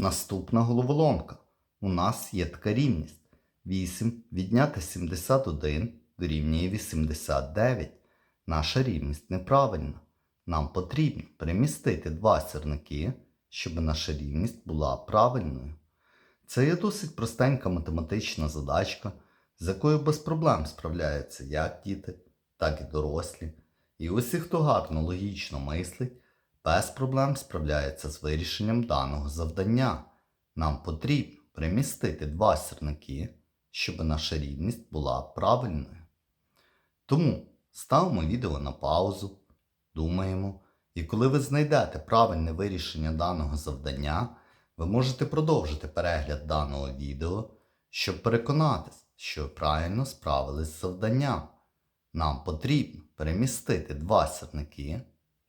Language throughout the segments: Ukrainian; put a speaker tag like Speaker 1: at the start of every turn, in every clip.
Speaker 1: Наступна головоломка. У нас є така рівність. 8 відняти 71 дорівнює 89. Наша рівність неправильна. Нам потрібно перемістити два сірники, щоб наша рівність була правильною. Це є досить простенька математична задачка, з якою без проблем справляються як діти, так і дорослі. І усі, хто гарно логічно мислить, без проблем справляється з вирішенням даного завдання. Нам потрібно перемістити два сірники, щоб наша рівність була правильною. Тому ставимо відео на паузу, думаємо, і коли ви знайдете правильне вирішення даного завдання, ви можете продовжити перегляд даного відео, щоб переконатись, що ви правильно справились з завданням. Нам потрібно перемістити два сірники,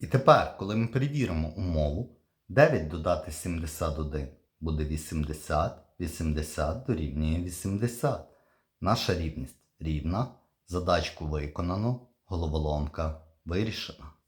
Speaker 1: І тепер, коли ми перевіримо умову, 9 додати 71 буде 80, 80 дорівнює 80. Наша рівність рівна, задачку виконано, головоломка вирішена.